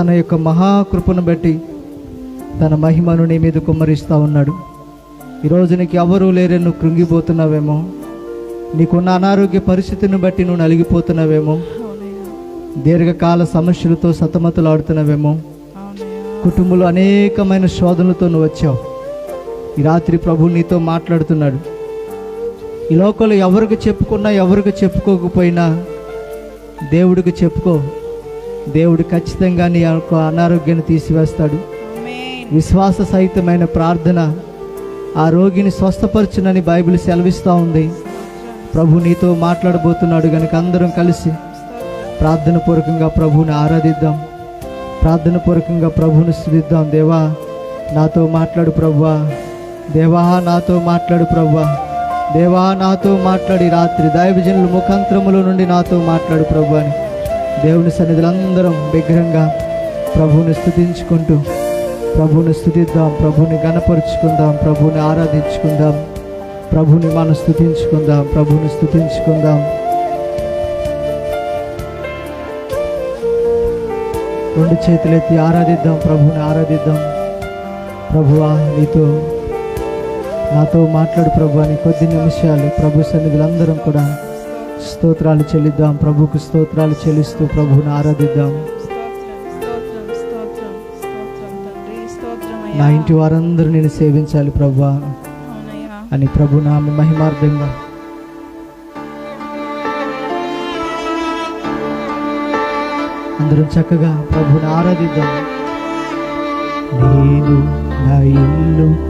తన యొక్క మహాకృపను బట్టి తన మహిమను నీ మీద కుమ్మరిస్తూ ఉన్నాడు. ఈరోజు నీకు ఎవరూ లేరే నువ్వు కృంగిపోతున్నావేమో? నీకున్న అనారోగ్య పరిస్థితిని బట్టి నువ్వు నలిగిపోతున్నావేమో? దీర్ఘకాల సమస్యలతో సతమతలాడుతున్నావేమో? కుటుంబంలో అనేకమైన శోధనలతో నువ్వు వచ్చావు. ఈ రాత్రి ప్రభు నీతో మాట్లాడుతున్నాడు. ఈ లోకంలో ఎవరికి చెప్పుకున్నా ఎవరికి చెప్పుకోకపోయినా దేవుడికి చెప్పుకో. దేవుడు ఖచ్చితంగా నీ యొక్క అనారోగ్యాన్ని తీసివేస్తాడు. విశ్వాస సహితమైన ప్రార్థన ఆ రోగిని స్వస్థపరచునని బైబిల్ సెలవిస్తూ ఉంది. ప్రభు నీతో మాట్లాడబోతున్నాడు కనుక అందరం కలిసి ప్రార్థన పూర్వకంగా ప్రభువుని ఆరాధిద్దాం. ప్రార్థన పూర్వకంగా ప్రభువుని స్థుతిద్దాం. దేవా నాతో మాట్లాడు ప్రభువా. దేవా నాతో మాట్లాడు ప్రభువా. దేవా నాతో మాట్లాడి రాత్రి దైవజనుల ముఖాంతరముల నుండి నాతో మాట్లాడు ప్రభు అని దేవుని సన్నిధులందరం విగ్రహంగా ప్రభువుని స్థుతించుకుంటూ ప్రభువుని స్థుతిద్దాం ప్రభువుని గణపరుచుకుందాం ప్రభువుని ఆరాధించుకుందాం ప్రభుని మనం స్థుతించుకుందాం ప్రభుని స్థుతించుకుందాం. రెండు చేతులెత్తి ఆరాధిద్దాం ప్రభుని ఆరాధిద్దాం. ప్రభువా నీతో నాతో మాట్లాడు ప్రభు అని కొద్ది నిమిషాలు ప్రభు సన్నిధులందరం కూడా స్తోత్రాలు చెల్లిద్దాం. ప్రభుకు స్తోత్రాలు చెల్లిస్తూ ప్రభుని ఆరాధిద్దాం. నా ఇంటి వారందరూ నేను సేవించాలి ప్రభా అని ప్రభు నా మహిమార్థంగా అందరం చక్కగా ప్రభుని ఆరాధిద్దాం. నేను నా ఇల్లు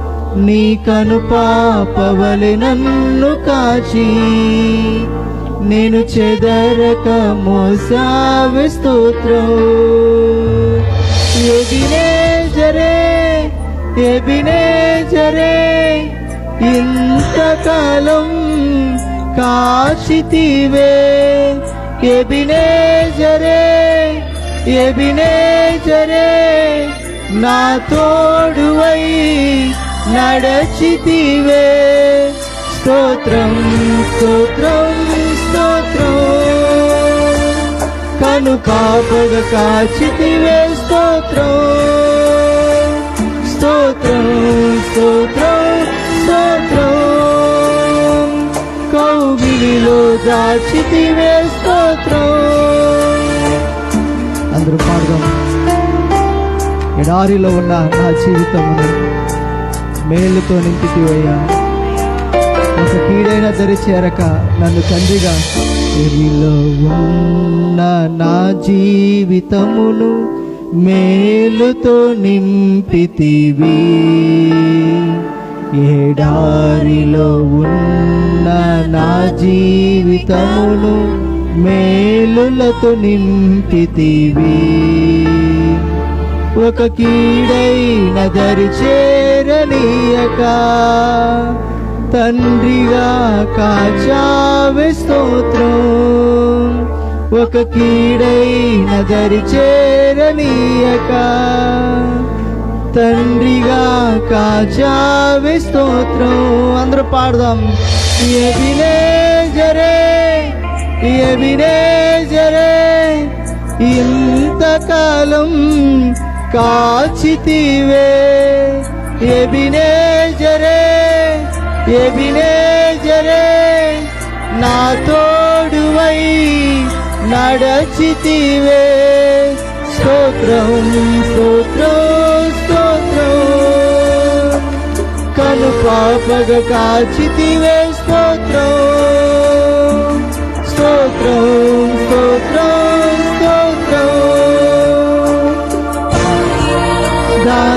నీ కను పాపవలి నన్ను కాచి నేను చెదరక మోసావి స్తోత్రం. జరే ఎబినే జరే ఇంతకాలం కాచితివే. ఎబినే జరే ఎబినే జరే నా తోడువై నడచితివే. స్తోత్రం స్తోత్రం స్తోత్రం. కను పాపగ కాచితివే స్తోత్రం. స్తోత్రం స్తోత్రం స్తోత్రం. కౌగిలిలో దాచితివే స్తోత్రం. అందరూ మార్గం ఎడారిలో ఉన్న నా జీవితమును మేలుతో నింపితివయ్యా. ఒక కీడైన దరి చేరక నన్ను తండ్రిగా ఎరిలో ఉన్న నా జీవితమును మేలుతో నింపితివి. ఏడారిలో ఉన్న నా జీవితమును మేలులతో నింపితివి. ఒక కీడైన దరి చేరనీయక. తండ్రిగా కాచావే స్తోత్రం. ఒక కీడైన దరి చేరనీయక. తండ్రిగా కాచావే స్తోత్రం. అందరూ పాడదాం. ఎబినే జరే ఎబినే జరే ఇంతకాలం కాచితివే. ఎబినే జరే ఎబినే జరే నా తోడువై నడచితివే. స్తోత్రం స్తోత్రం స్తోత్రం. కను పాపగ కాచితివే స్తోత్రం.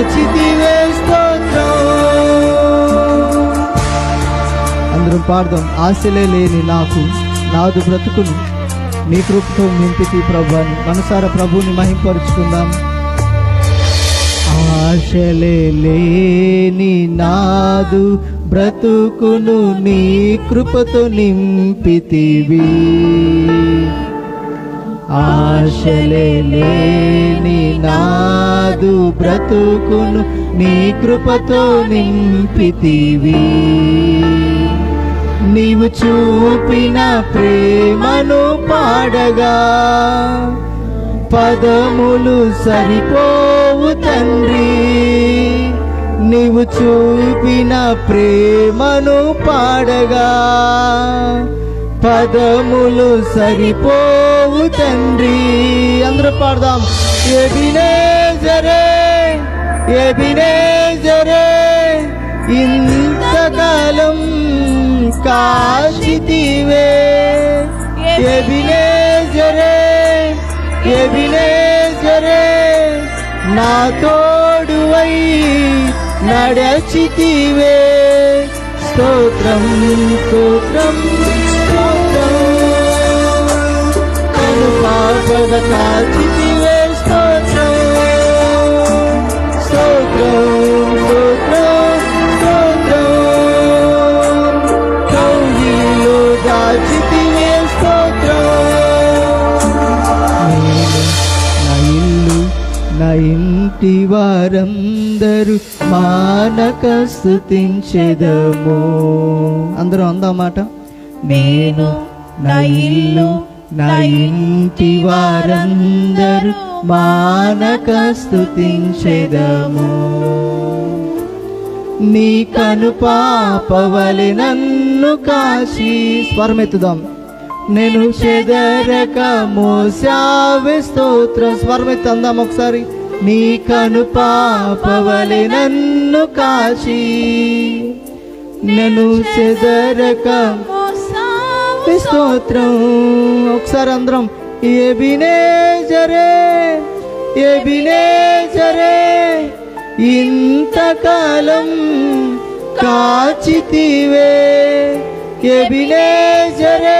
దాచితివే అందరం పాడదాం ఆశలే లేని నాకు నాదు బ్రతుకును నీ కృపతో నింపితి ప్రభు మనసార ప్రభుని మహింపరుచుకుందాం. ఆశలే లేని నాదు బ్రతుకును నీ కృపతో నింపితివి. ఆశలే లేని నాదు బ్రతుకును నీ కృపతో నింపితివి. నీవు చూపిన ప్రేమను పాడగా పదములు సరిపోవు తండ్రి. నీవు చూపిన ప్రేమను పాడగా పదములు సరిపోవు తండ్రి. అందరూ పాడదాం. ఎబినేజరే ఎబినేజరే ఇంతకాలం కాశితివే. ఎబినేజరే ఎబినేజరే నా తోడువై నడచితివే. స్తోత్రం స్తోత్రం. స్తోత్రం నేను నా ఇల్లు నా ఇంటి వారందరూ మానక స్థుతించెదము అందరూ అందామాట నేను నా ఇల్లు నా ఇంటి వారందరూ మానక స్థుతించెదము. నీ కను పాపవలి నన్ను కాశీ స్వరమెత్తుదాం. నేను చెదరక మోసావే స్తోత్రం. స్వరమెత్తు అందాం ఒకసారి. నీ కను పాపవలి నన్ను కాశీ నేను చెదరక స్తుతి స్తోత్రం. ఒకసారి అందరం ఎబినే జరే ఎబినే జరే ఇంతకాలం కాచితివే ఎబినే జరే